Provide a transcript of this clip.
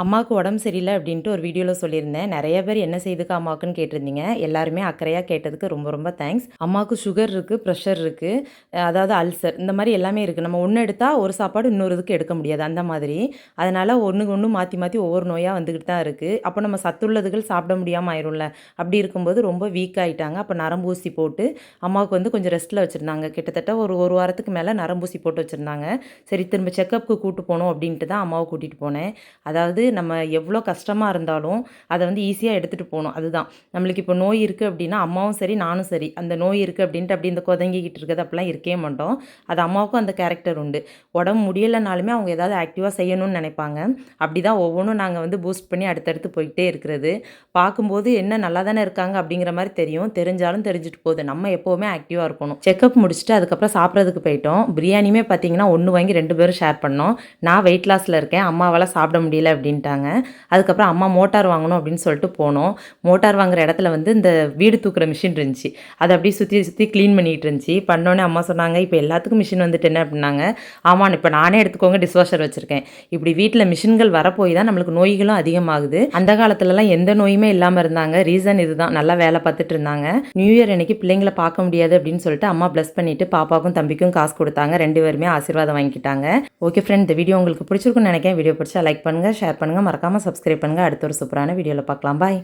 அம்மாவுக்கு உடம்பு சரியில்லை அப்படின்ட்டு ஒரு வீடியோவில் சொல்லியிருந்தேன். நிறைய பேர் என்ன செய்துக்கு அம்மாவுக்குன்னு கேட்டிருந்தீங்க. எல்லாருமே அக்கறையாக கேட்டதுக்கு ரொம்ப ரொம்ப தேங்க்ஸ் அம்மாவுக்கு சுகர் இருக்குது ப்ரெஷர் இருக்குது அதாவது அல்சர் இந்த மாதிரி எல்லாமே இருக்குது நம்ம ஒன்று எடுத்தால் ஒரு சாப்பாடு இன்னொரு இதுக்கு எடுக்க முடியாது அந்த மாதிரி. அதனால் ஒன்றுக்கு ஒன்று மாற்றி மாற்றி ஒவ்வொரு நோயாக வந்துக்கிட்டு தான் இருக்குது அப்போ நம்ம சத்துள்ளதுகள் சாப்பிட முடியாமல் ஆயிரும்ல? அப்படி இருக்கும்போது ரொம்ப வீக் ஆகிட்டாங்க அப்போ நரம்பூசி போட்டு அம்மாவுக்கு வந்து கொஞ்சம் ரெஸ்ட்டில் வச்சுருந்தாங்க. கிட்டத்தட்ட ஒரு ஒரு வாரத்துக்கு மேலே நரம்பூசி போட்டு வச்சுருந்தாங்க. சரி திரும்ப செக்கப்புக்கு கூட்டு போகணும் அப்படின்ட்டு தான் அம்மாவை கூட்டிகிட்டு போனேன். அதாவது வந்து நம்ம எவ்வளோ கஷ்டமாக இருந்தாலும் அதை வந்து ஈஸியாக எடுத்துகிட்டு போகணும். அதுதான். நம்மளுக்கு இப்போ நோய் இருக்குது அப்படின்னா அம்மாவும் சரி நானும் சரி. அந்த நோய் இருக்குது அப்படின்ட்டு அப்படி இந்த கொதங்கிக்கிட்டு இருக்கிறது அப்படிலாம் இருக்கவே மாட்டோம். அது அம்மாவுக்கும் அந்த கேரக்டர் உண்டு. உடம்பு முடியலைனாலுமே அவங்க ஏதாவது ஆக்டிவாக செய்யணும்னு நினைப்பாங்க. அப்படி தான் ஒவ்வொன்றும் நாங்கள் வந்து பூஸ்ட் பண்ணி அடுத்தடுத்து போயிட்டே இருக்கிறது. பார்க்கும்போது என்ன நல்லா தானே இருக்காங்க அப்படிங்கிற மாதிரி தெரியும். தெரிஞ்சாலும் தெரிஞ்சுட்டு போகுது. நம்ம எப்போவுமே ஆக்டிவாக இருக்கணும். செக்கப் முடிச்சுட்டு அதுக்கப்புறம் சாப்பிட்றதுக்கு போயிட்டோம். பிரியாணியுமே பார்த்தீங்கன்னா ஒன்று வாங்கி ரெண்டு பேரும் ஷேர் பண்ணோம். நான் வெயிட் லாஸில் இருக்கேன். அம்மாவால் சாப்பிட முடியல அப்படின்ட்டாங்க. அதுக்கப்புறம் அம்மா மோட்டார் வாங்கணும் அப்படின்னு சொல்லிட்டு போனோம். மோட்டார் வாங்குற இடத்துல வந்து இந்த வீடு தூக்குற மிஷின் இருந்துச்சு. அதை அப்படியே சுற்றி சுற்றி க்ளீன் பண்ணிகிட்டு இருந்துச்சு. பண்ணோன்னே அம்மா சொன்னாங்க இப்போ எல்லாத்துக்கும் மிஷின் வந்துட்டு என்ன? அப்படின்னாங்க. ஆமாம் இப்போ நானே எடுத்துக்கோங்க டிஷ்வாஷர் வச்சுருக்கேன். இப்படி வீட்டில் மிஷின்கள் வரப்போய் தான் நம்மளுக்கு நோய்களும் அதிகமாகுது. அந்த காலத்துலலாம் எந்த நோயுமே இல்லாமல் இருந்தாங்க. ரீசன் இதுதான். நல்லா வேலை பார்த்துட்டு இருந்தாங்க. நியூ இயர் அன்னைக்கு பிள்ளைங்களை பார்க்க முடியாது அப்படின்னு சொல்லிட்டு அம்மா ப்ளஸ் பண்ணிட்டு பாப்பாவுக்கும் தம்பிக்கும் காசு கொடுத்தாங்க. ரெண்டு பேருமே ஆசீர்வாதம் வாங்கிக்கிட்டாங்க. ஓகே ஃப்ரெண்ட் இந்த வீடியோ உங்களுக்கு பிடிச்சிருக்குன்னு நினைக்கிறேன். வீடியோ பிடிச்சா லைக் பண்ணுங்கள் ஷேர் பண்ணுங்கள் மறக்காமல் சப்ஸ்கிரைப் பண்ணுங்கள் அடுத்த ஒரு சூப்பரான வீடியோவில் பார்க்கலாம். பாய்